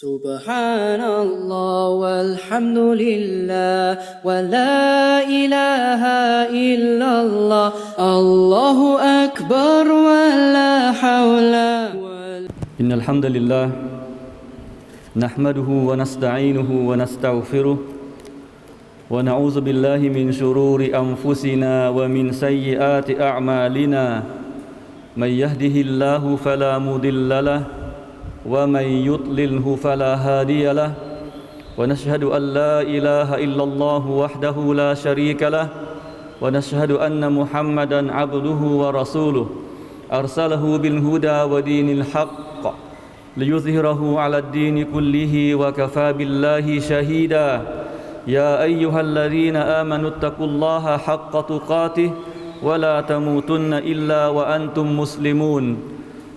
سبحان الله والحمد لله ولا إله إلا الله الله أكبر ولا حول إن الحمد لله نحمده ونستعينه ونستغفره ونعوذ بالله من شرور أنفسنا ومن سيئات أعمالنا من يهده الله فلا مضل له ومن يضلله فلا هادي له ونشهد أن لا إله إلا الله وحده لا شريك له ونشهد أن محمدا عبده ورسوله أرسله بالهدى ودين الحق ليظهره على الدين كله وكفى بالله شهيدا. يا أيها الذين آمنوا اتقوا الله حق تقاته ولا تموتن إلا وأنتم مسلمون.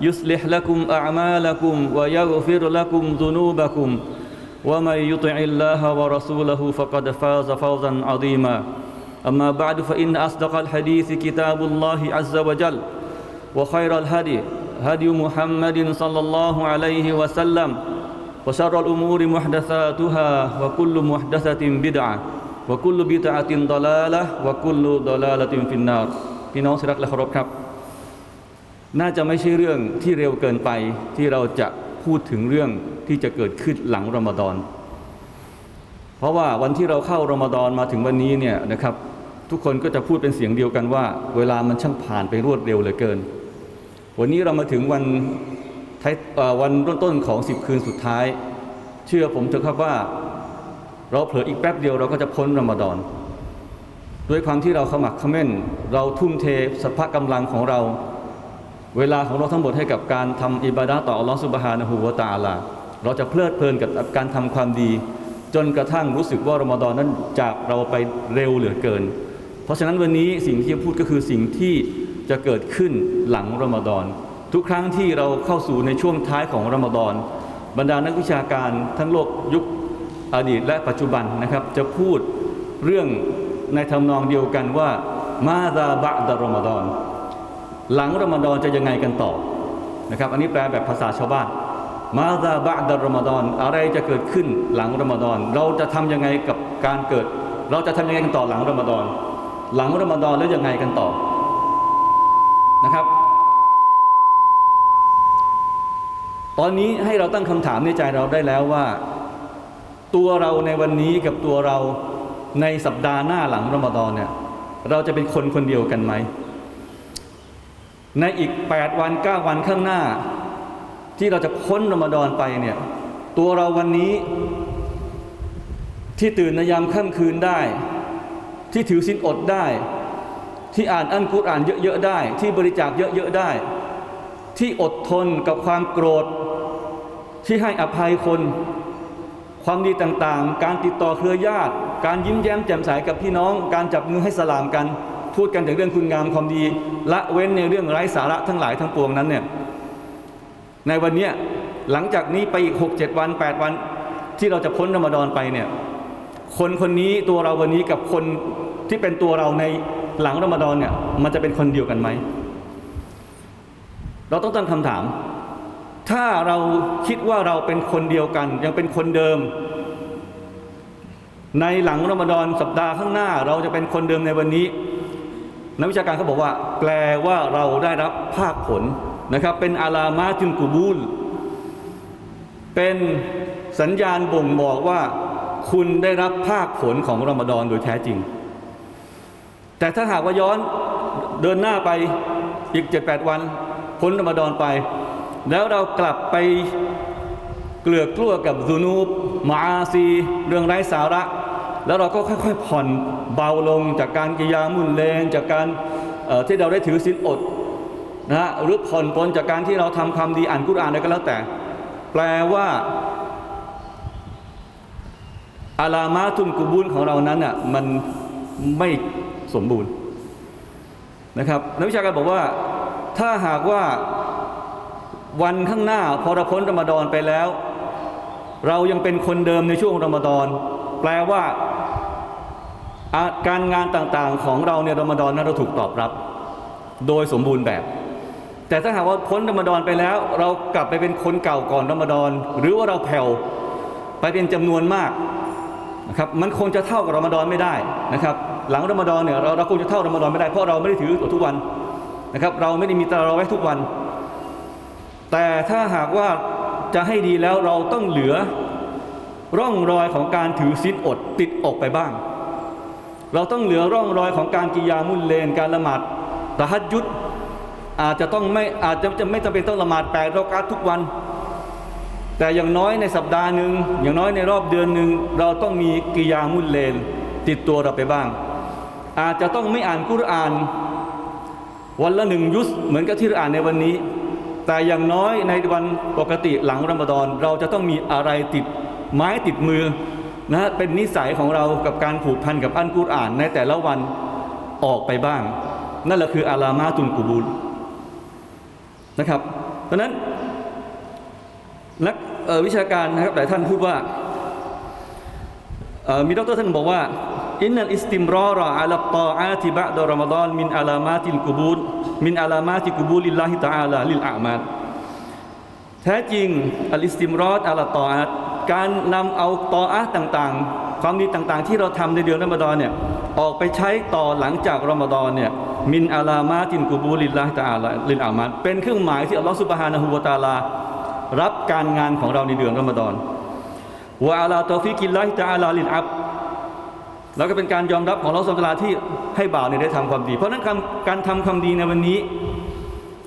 يصلح لكم أعمالكم ويغفر لكم ذنوبكم ومن يطع الله ورسوله فقد فاز فوزا عظيما أما بعد فإن أصدق الحديث كتاب الله عز وجل وخير الهدي هدي محمد صلى الله عليه وسلم وشر الأمور محدثاتها وكل محدثة بدعة وكل بدعة ضلالة وكل ضلالة في النار พี่น้องที่รักและเคารพครับ น่าจะไม่ใช่เรื่องที่เร็วเกินไปที่เราจะพูดถึงเรื่องที่จะเกิดขึ้นหลังรอมฎอน เพราะว่าวันที่เราเข้ารอมฎอนมาถึงวันนี้เนี่ยนะครับทุกคนก็จะพูดเป็นเสียงเดียวกันว่า เวลามันช่างผ่านไปรวดเร็วเหลือเกิน วันนี้เรามาถึงวันท้ายเอ่อวันต้นๆของสิบคืนสุดท้าย เชื่อผมเถอะครับว่า เราเผลออีกแป๊บเดียวเราก็จะพ้นรอมฎอนด้วยความที่เราขมักขม้น เราทุ่มเทสภากำลังของเรา เวลาของเราทั้งหมดให้กับการทำอิบาดะห์ต่ออัลลอฮฺสุบฮานะฮูวะตาลา เราจะเพลิดเพลินกับการทำความดี จนกระทั่งรู้สึกว่ารอมฎอนนั้นจากเราไปเร็วเหลือเกิน เพราะฉะนั้นวันนี้สิ่งที่จะพูดก็คือสิ่งที่จะเกิดขึ้นหลังรอมฎอนทุกครั้งที่เราเข้าสู่ในช่วงท้ายของรอมฎอนบรรดานักวิชาการทั้งโลกยุคอดีตและปัจจุบันนะครับ จะพูดเรื่องในทำนองเดียวกันว่ามาซาบะดะรอมฎอน หลังรอมฎอนจะยังไงกันต่อนะครับ อันนี้แปลแบบภาษาชาวบ้าน มาซาบะดะรอมฎอนอะไรจะเกิดขึ้นหลังรอมฎอนเราจะทำยังไงกับการเกิด เราจะทำยังไงกันต่อหลังรอมฎอนหลังรอมฎอนแล้วยังไงกันต่อนะครับ ตอนนี้ให้เราตั้งคำถามในใจเราได้แล้วว่า ตัวเราในวันนี้กับตัวเราในสัปดาห์หน้าหลังรอมฎอนเนี่ยเราจะเป็นคนคนเดียวกันไหม ในอีก 8 วัน 9 วันข้างหน้า ที่เราจะพ้นรอมฎอนไปเนี่ยตัวเราวันนี้ที่ตื่นในยามค่ำคืนได้ ที่ถือศีลอดได้ ที่อ่านอันกุรอานเยอะๆได้ ที่บริจาคเยอะๆได้ ที่อดทนกับความโกรธ ที่ให้อภัยคน ความดีต่างๆ การติดต่อเครือญาติ การยิ้มแย้มแจ่มใสกับพี่น้อง การจับมือให้สลามกัน พูดกันถึงเรื่องคุณงามความดี ละเว้นในเรื่องไร้สาระทั้งหลายทั้งปวงนั้นเนี่ยในวันนี้หลังจากนี้ไปอีกหกเจ็ดวันแปดวันที่เราจะพ้นรมฎอนไปเนี่ยคนคนนี้ตัวเราวันนี้กับคนที่เป็นตัวเราในหลังรมฎอนเนี่ยมันจะเป็นคนเดียวกันไหม เราต้องตั้งคำถาม ถ้าเราคิดว่าเราเป็นคนเดียวกัน ยังเป็นคนเดิม ในหลังรมฎอนสัปดาห์ข้างหน้า เราจะเป็นคนเดิมในวันนี้ นักวิชาการเขาบอกว่า แปลว่าเราได้รับภาคผลนะครับ เป็นอาลามาจุนกูบูล เป็นสัญญาณบ่งบอกว่า คุณได้รับภาคผลของรอมฎอนโดยแท้จริง แต่ถ้าหากว่าย้อนเดินหน้าไปอีก 7-8 วัน พ้นรอมฎอนไป แล้วเรากลับไปเกลือกกลั้วกับซูนูบมาอาซี เรื่องไร้สาระ แล้วเราก็ค่อยๆผ่อนเบาลงจากการกิยามุนเลงจากการที่เราได้ถือศีลอดนะฮะหรือผ่อนปลนจากการที่เราทำความดีอ่านกุรอานอะไรก็แล้วแต่ แปลว่าอาลามาตุนกุบูลของเรานั้นอะมันไม่สมบูรณ์นะครับนักวิชาการบอกว่าถ้าหากว่าวันข้างหน้าพอเราพ้นรอมฎอนไปแล้ว เรายังเป็นคนเดิมในช่วงรอมฎอนแปลว่า การงานต่างๆของเราในรอมฎอนนั้นเราถูกตอบรับ โดยสมบูรณ์แบบ แต่ถ้าหากว่าพ้นรอมฎอนไปแล้ว เรากลับไปเป็นคนเก่าก่อนรอมฎอนหรือว่าเราแผ่วไปเป็นจำนวนมากนะครับมันคงจะเท่ากับรอมฎอนไม่ได้นะครับหลังรอมฎอนเนี่ยเราเราคงจะเท่ารอมฎอนไม่ได้เพราะเราไม่ได้ถือทุกวันนะครับเราไม่ได้มีตารางไว้ทุกวัน แต่ถ้าหากว่าจะให้ดีแล้วเราต้องเหลือร่องรอยของการถือศีลอดติดอกไปบ้าง เราต้องเหลือร่องรอยของการกิยามุลเลน การละหมาดตะฮัดยุดอาจจะต้องไม่อาจจะจะไม่จำเป็นต้องละหมาดแปดรอกาตทุกวัน แต่อย่างน้อยในสัปดาห์หนึ่งอย่างน้อยในรอบเดือนหนึ่งเราต้องมีกิยามุลเลน ติดตัวเราไปบ้าง อาจจะต้องไม่อ่านกุรอาน วันละหนึ่งยุสเหมือนกับที่เราอ่านในวันนี้ แต่อย่างน้อยในวันปกติหลังรอมฎอน เราจะต้องมีอะไรติดไม้ติดมือ นะฮะเป็นนิสัยของเรากับการผูกพันกับอันกุรอานในแต่ละวันออกไปบ้าง นั่นแหละคืออาลามาตุนกูบูลนะครับเพราะนั้นนักวิชาการนะครับหลายท่านพูดว่ามีดรท่านบอกว่าอินนัลอิสติมรอรออัลตออาติบะดอรมฎอนมินอาลามาติลกูบูลมินอาลามาติกูบูลิลลาฮิตะอาลาลิลอามาลแท้จริงอัลอิสติมรอดอัลตออาต การนำเอาตออาต่างๆ ความดีต่างๆ ที่เราทำในเดือนรอมฎอนเนี่ยออกไปใช้ต่อหลังจากรอมฎอนเนี่ยมินอาลามาตินกูบูลิลลาฮิตะอาลาลิลอามาเป็นเครื่องหมายที่อัลลอฮฺสุบฮานะฮูวตาลา รับการงานของเราในเดือนรอมฎอนวะอาลาตอฟิกิลลาฮิตะอาลาลินอับแล้วก็เป็นการยอมรับของเราสัมตาที่ให้บ่าวเนี่ยได้ทำความดี เพราะนั้นการการทำความดีในวันนี้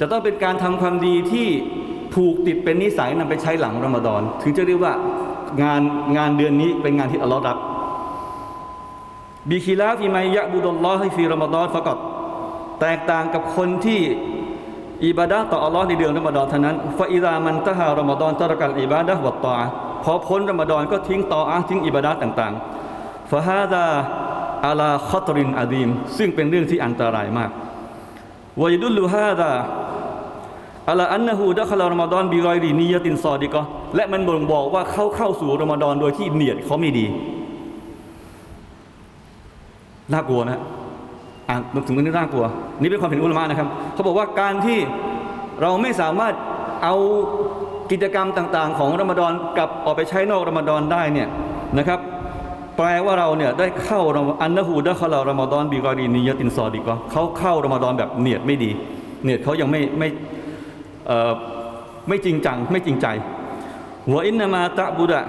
จะต้องเป็นการทำความดีที่ผูกติดเป็นนิสัยนำไปใช้หลังรอมฎอน ถึงจะเรียกว่า งานงานเดือนนี้เป็นงานที่อัลลอฮ์รับบิคิลาฟิมัยยะบุดลลอฮ์ให้ฟีรอมฎอนฟะกอดแตกต่างกับคนที่อิบาดะต่ออัลลอฮ์ในเดือนรอมฎอนเท่านั้นฟาอิดามันตะฮารอมฎอนตะรกัลอิบาดะวัตตออพอพ้นรอมฎอนก็ทิ้งตออะห์ทิ้งอิบาดะต่างๆฟาฮาดาอาลาคอตรินอาดีมซึ่งเป็นเรื่องที่อันตรายมากวะยดุลลุฮาดา อัลาอันนะฮูดะคลารอมฎอนบิรอยรีนียะตินซอดิกะห์และมันบ่งบอกว่าเขาเข้าสู่รอมฎอนโดยที่เนียดเขาไม่ดีน่ากลัวนะอ่านถึงมันนี่น่ากลัว นี่เป็นความเห็นอุลามะนะครับ เขาบอกว่าการที่เราไม่สามารถเอากิจกรรมต่าง ๆ ของรอมฎอนกลับออกไปใช้นอกรอมฎอนได้เนี่ยนะครับ แปลว่าเราเนี่ยได้เข้าอันนะฮูดะคลารอมฎอนบิกอรีนียะตินซอดิกะห์เขาเข้ารอมฎอนแบบเนียดไม่ดี เนียดเขายังไม่ไม่ ไม่จริงจังไม่จริงใจวะอินนามาตะบุดะ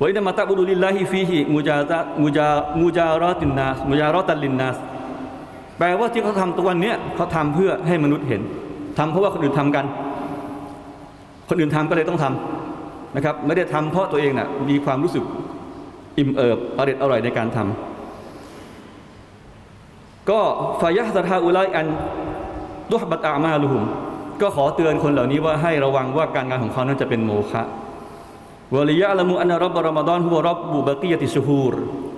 วะอินนามาตะบุรุลิลลาฮิฟีฮิมุจาตะมุจามุจารอตินนาสมุจารอตัลลินนาสแปลว่าที่เขาทำตัววันนี้เขาทำเพื่อให้มนุษย์เห็นทำเพราะว่าคนอื่นทำกัน คนอื่นทำก็เลยต้องทำนะครับไม่ได้ทำเพราะตัวเองน่ะมีความรู้สึกอิ่มเอิบอร่อยอร่อยในการทำก็ฟายะสทาอุไลอันดุฮบัตอามาลุหุม ก็ขอเตือนคนเหล่านี้ว่าให้ระวังว่าการงานของเขานั้นจะเป็นโมฆะวลิยะละมุอันรับบรอมฎอนฮุวรับบุบกียติชฮูร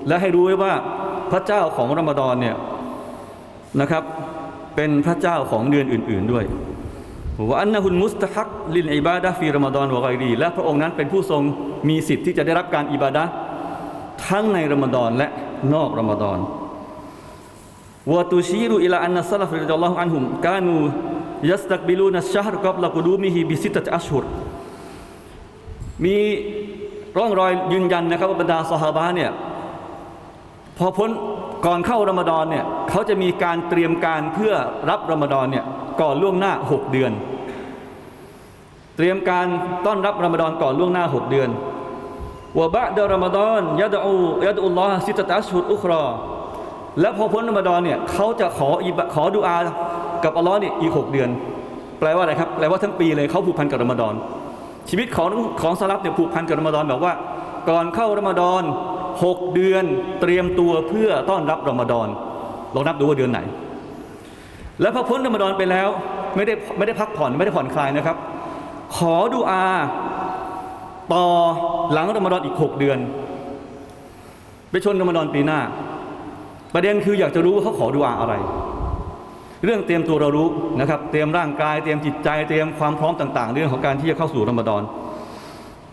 และให้รู้ไว้ว่าพระเจ้าของรอมฎอนเนี่ยนะครับเป็นพระเจ้าของเดือนอื่น ๆด้วยว่าอันนะฮุนมุสตะฮักลินอิบาดะฟีรอมฎอนวะไกรีและพระองค์นั้นเป็นผู้ทรงมีสิทธิ์ที่จะได้รับการอิบาดะทั้งในรอมฎอนและนอกรอมฎอนวะตุชีรุอิลาอันนัสซะลัฟริดัลลอฮุอันฮุมกานู ยัสตักบิลูนัชชะฮรกับละกุดูมิฮิบิสิตตะอัชฮุรมีร่องรอยยืนยันนะครับว่าบรรดาสหาบะเนี่ยพอพ้นก่อนเข้ารอมฎอนเนี่ยเขาจะมีการเตรียมการเพื่อรับรอมฎอนเนี่ยก่อนล่วงหน้า 6 เดือน เตรียมการต้อนรับรอมฎอนก่อนล่วงหน้า 6 เดือนวะบะดะรอมฎอนยะดูยะดูอัลลอฮ์ซิตตะอัชฮุรอุครอ และพอพ้นรอมฎอนเนี่ยเขาจะขออิบะขอดุอากับอัลลอฮ์เนี่ยอีก6เดือน แปลว่าอะไรครับแปลว่าทั้งปีเลยเขาผูกพันกับรอมฎอน ชีวิตของของสลับเนี่ยผูกพันกับรอมฎอนแบบว่า ก่อนเข้ารอมฎอนหกเดือนเตรียมตัวเพื่อต้อนรับรอมฎอนลองนับดูว่าเดือนไหน แล้วพอพ้นรอมฎอนไปแล้วไม่ได้ไม่ได้พักผ่อนไม่ได้ผ่อนคลายนะครับ ขอดูอาต่อหลังรอมฎอนอีกหกเดือน ไปชนรอมฎอนปีหน้า ประเด็นคืออยากจะรู้ว่าเขาขอดุอาอะไร เรื่องเตรียมตัวเรารู้นะครับ เตรียมร่างกาย เตรียมจิตใจ เตรียมความพร้อมต่างๆ เรื่องของการที่จะเข้าสู่รอมฎอน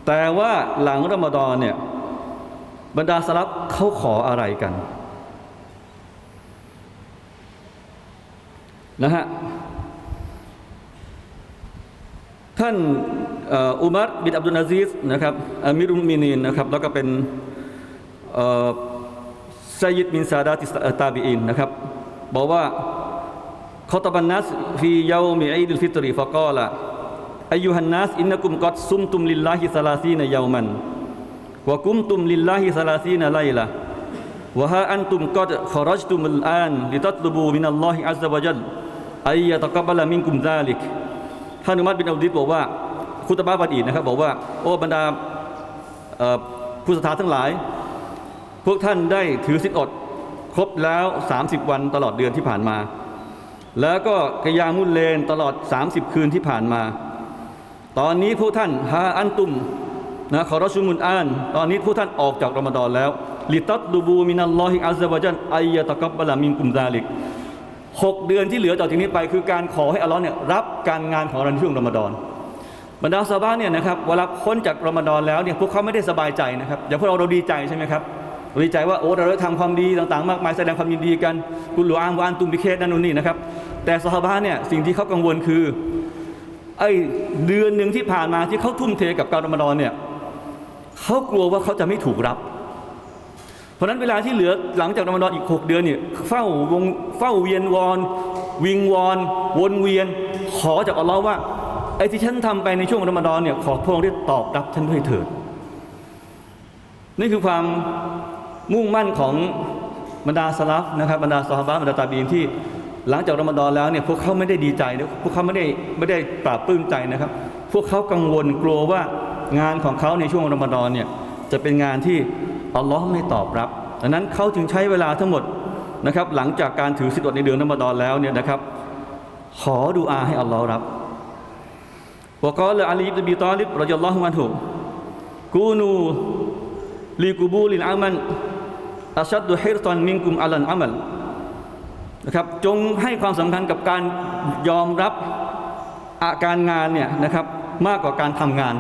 แต่ว่าหลังรอมฎอนเนี่ยบรรดาสลับเขาขออะไรกันนะฮะท่านอุมัรบินอับดุลอาซีสนะครับอามิรุลมินีนนะครับแล้วก็เป็น ไซยิดบินซาดาติสตาบีอินนะครับบอกว่าเขาตบันนัสฟีเยามีอีดุลฟิตรีฟะกอละอายุฮันนัสอินนักุมกัดซุมตุมลิลลาฮิสลาซีนยามันวะกุมตุมลิลลาฮิสลาซีนไลละวะฮาอันตุมกัดขรจตุมลอานลิตัตลบูมินัลลอฮิอัซซะวะจัลอัยะตะกับบะละมินกุมซาลิกท่านอุมัรบินอับดุลบอกว่าคุตบะบันอีดนะครับบอกว่าโอ้บรรดาผู้ศรัทธาทั้งหลาย พวกท่านได้ถือศีลอดครบแล้ว 30 วันตลอดเดือนที่ผ่านมา แล้วก็กยามุลเลนตลอด 30 คืนที่ผ่านมา ตอนนี้พวกท่านฮาอันตุมนะขอรชุมุนอาน ตอนนี้พวกท่านออกจากรอมฎอนแล้ว ลิตัตลูบูมินัลลอฮิอัซซะวะจันอัยะตะกับบะลามินกุมซาลิกหกเดือนที่เหลือต่อจากนี้ไปคือการขอให้อัลลอฮ์เนี่ยรับการงานของเราในช่วงรอมฎอนบรรดาซาบะห์เนี่ยนะครับเวลาพ้นจากรอมฎอนแล้วเนี่ยพวกเขาไม่ได้สบายใจนะครับอย่างพวกเราเราดีใจใช่ไหมครับ ดีใจว่าโอ้เราได้ทำความดีต่างๆ มากมายแสดงความยินดีกันกุลอามวานตุมบิเคสนั่นนู่นนี่นะครับแต่ซาบะห์เนี่ยสิ่งที่เขากังวลคือไอ้เดือนหนึ่งที่ผ่านมาที่เขาทุ่มเทกับการรมฎอนเนี่ยเขากลัวว่าเขาจะไม่ถูกรับ เพราะนั้นเวลาที่เหลือหลังจากรมฎอนอีก 6 เดือนเนี่ยเฝ้าวงเฝ้าเวียนวอน วิงวอน วนเวียน ขอจากอัลลอฮ์ว่าไอ้ที่ฉันทำไปในช่วงรมฎอนเนี่ยขอพระองค์ได้ตอบรับฉันด้วยเถิด นี่คือความ มุ่งมั่นของบรรดาสลับนะครับบรรดาซอฮาบะบรรดาตาบีนที่หลังจากรอมฎอนแล้วเนี่ยพวกเขาไม่ได้ดีใจนะพวกเขาไม่ได้ไม่ได้ปราบปลื้มใจนะครับ พวกเขากังวลกลัวว่างานของเขาในช่วงรอมฎอนเนี่ยจะเป็นงานที่อัลลอฮ์ไม่ตอบรับดังนั้นเขาจึงใช้เวลาทั้งหมดนะครับหลังจากการถือศีลอดในเดือนรอมฎอนแล้วเนี่ยนะครับ ขอดูอาให้อัลลอฮ์รับวกอลอาลีบนบีตอลิบรอยัลลอฮุอันฮุกูนูลีกูบูลินอามัน อัชัดดุฮิรตันมินกุมอัลันอามัลนะครับจงให้ความสำคัญกับการยอมรับอาการงานเนี่ยนะครับมากกว่าการทำงาน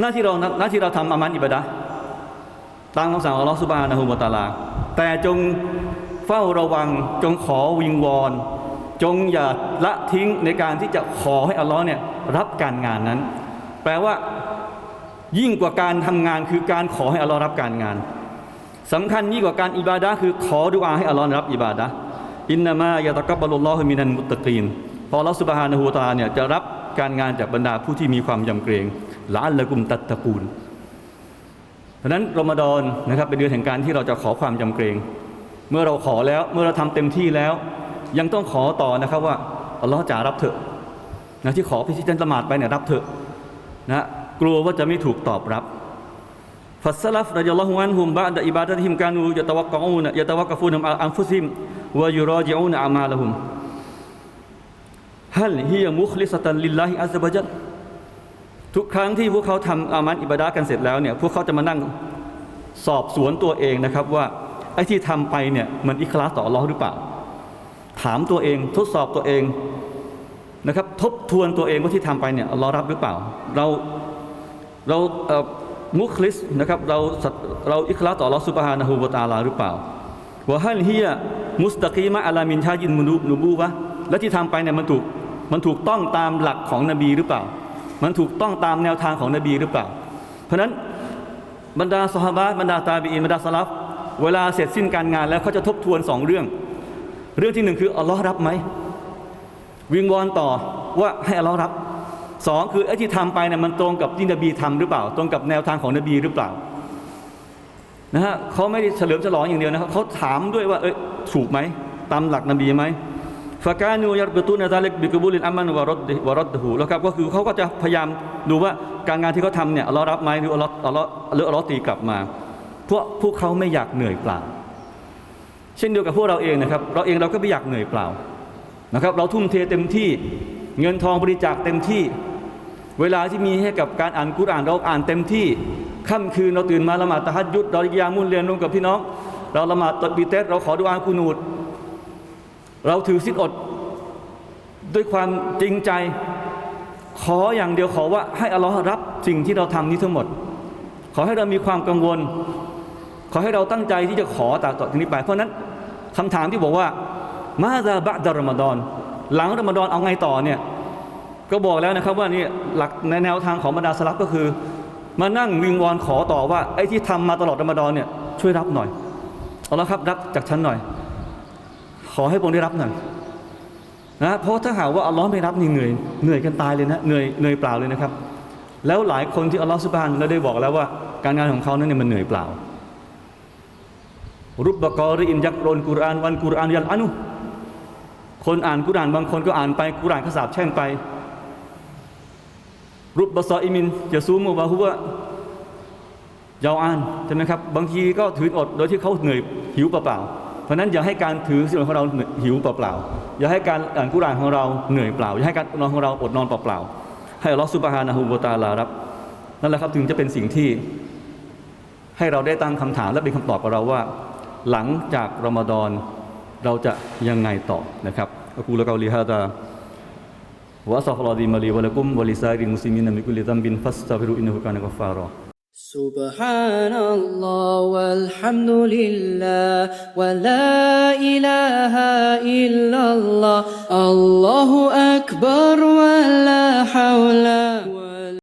หน้าที่เราหน้าที่เราทำอามันอิบาดะตามคำสั่งของลอสุบานะฮูวะตาลา แต่จงเฝ้าระวังจงขอวิงวอน จงอย่าละทิ้งในการที่จะขอให้อัลลอฮ์เนี่ยรับการงานนั้น แปลว่ายิ่งกว่าการทำงานคือการขอให้อัลลอฮ์รับการงาน สำคัญยิ่งกว่าการอิบาดะคือขอดุอาให้อัลลอฮ์รับอิบาดะอินนามายะตะกับบะลุลลอฮุมินันมุตตะกีนพออัลลอฮ์สุบฮานะฮูตาเนี่ยจะรับการงานจากบรรดาผู้ที่มีความยำเกรงละอัลละกุมตัตตะกูลเพราะนั้นรอมฎอนนะครับเป็นเดือนแห่งการที่เราจะขอความยำเกรง เมื่อเราขอแล้วเมื่อเราทำเต็มที่แล้ว ยังต้องขอต่อนะครับว่าอัลลอฮ์จะรับเถอะนะที่ขอพิชิตละหมาดไปเนี่ยรับเถอะนะกลัวว่าจะไม่ถูกตอบรับ ฟัสลัฟรดิยัลลอฮุอันฮุมบะดะอิบาดะติฮิมกานูยะตะวักกะอูนยะตะวักกะฟูนอัลอันฟุซิมวะยุราจิอูนอามาละฮุมฮัลฮิยะมุคลิสตันลิลลาฮิอัซซะวะจัลทุกครั้งที่พวกเขาทำอามันอิบาดะกันเสร็จแล้วเนี่ยพวกเขาจะมานั่งสอบสวนตัวเองนะครับว่าไอ้ที่ทำไปเนี่ยมันอิคลาสต่ออัลลอฮ์หรือเปล่า ถามตัวเองทดสอบตัวเองนะครับทบทวนตัวเองว่าที่ทำไปเนี่ยอัลลอฮ์รับหรือเปล่า เราเราเออ มุคลิสนะครับเราเราอิคลาต่ออัลลอฮ์ซุบฮานะฮูวะตอาลาหรือเปล่าวะฮัลฮิยมุสตะกีมะอะลามินชายินมุนุนูบูวะและที่ทำไปเนี่ยมันถูกมันถูกต้องตามหลักของนบีหรือเปล่า มันถูกต้องตามแนวทางของนบีหรือเปล่า เพราะนั้นบรรดาสหบะบรรดาตาบีอินบรรดาสลับเวลาเสร็จสิ้นการงานแล้วเขาจะทบทวนสองเรื่อง เรื่องที่หนึ่งคืออัลลอฮ์รับไหมวิงวอนต่อว่าให้อัลลอฮ์รับ สองคือไอ้ที่ทำไปเนี่ยมันตรงกับที่นบีทำหรือเปล่า ตรงกับแนวทางของนบีหรือเปล่านะฮะเขาไม่ได้เฉลิมฉลองอย่างเดียวนะครับเขาถามด้วยว่าเอ้ยถูกไหมตามหลักนบีไหมฟากานูยารบตูนซาเล็กบิกบุลินอามันวารดวารดหูแล้วครับก็คือเขาก็จะพยายามดูว่าการงานที่เขาทำเนี่ยอัลลอฮ์รับไหมหรืออัลลอฮ์อัลลอฮ์หรืออัลลอฮ์ตีกลับมาเพราะพวกเขาไม่อยากเหนื่อยเปล่า เช่นเดียวกับพวกเราเองนะครับ เราเองเราก็ไม่อยากเหนื่อยเปล่านะครับ เราทุ่มเทเต็มที่เงินทองบริจาคเต็มที่ เวลาที่มีให้กับการอ่านกุรอานเราอ่านเต็มที่ค่ำคืนเราตื่นมาละหมาดตะฮัดยุดเรายามุ่นเรียนร่วมกับพี่น้อง เราละหมาดตะบีเตสเราขอดุอาคูนูดเราถือสิทธิอดด้วยความจริงใจ ขออย่างเดียวขอว่าให้อัลลอฮ์รับสิ่งที่เราทำนี้ทั้งหมด ขอให้เรามีความกังวล ขอให้เราตั้งใจที่จะขอจากต่อจากนี้ไป เพราะนั้นคำถามที่บอกว่ามาซาบะดารมฎอน หลังรมฎอนเอาไงต่อเนี่ย ก็บอกแล้วนะครับว่านี่หลักในแนวทางของบรรดาสลับก็คือ มานั่งวิงวอนขอต่อว่าไอ้ที่ทำมาตลอดรอมฎอนเนี่ยช่วยรับหน่อยเอาละครับรับจากฉันหน่อย ขอให้พระองค์ได้รับหน่อยนะเพราะถ้าหากว่าอัลลอฮ์ไม่รับนี่เหนื่อยเหนื่อยกันตายเลยนะเหนื่อยเหนื่อยเปล่าเลยนะครับ แล้วหลายคนที่อัลลอฮ์สุบานแล้วได้บอกแล้วว่าการงานของเขานั้นเนี่ยมันเหนื่อยเปล่า รุบบะกอริอินยักรนกุรานวันกุรานยันอานุคนอ่านกุรานบางคนก็อ่านไปกุรานก็สาบแช่งไป รุบบซออิมินจะซูมุบะฮุวะยาวอานใช่ไหมครับบางทีก็ถืออดโดยที่เขาเหนื่อยหิวเปล่าๆเพราะฉะนั้นอย่าให้การถือสิ่งของเราหิวเปล่าๆอย่าให้การอ่านกุรานของเราเหนื่อยเปล่าอย่าให้การนอนของเราอดนอนเปล่าๆให้อัลลอฮฺซุบฮานะฮูวะตาลารับนั่นแหละครับถึงจะเป็นสิ่งที่ให้เราได้ตั้งคำถามและเป็นคำตอบกับเราว่า หลังจากรอมฎอนเราจะยังไงต่อนะครับอักูล وأستغفر العظيم لي ولكم ولسائر المسلمين من كل ذنب فاستغفروا إنه كان غفارا. سبحان الله والحمد لله ولا إله إلا الله. الله أكبر ولا حول ولا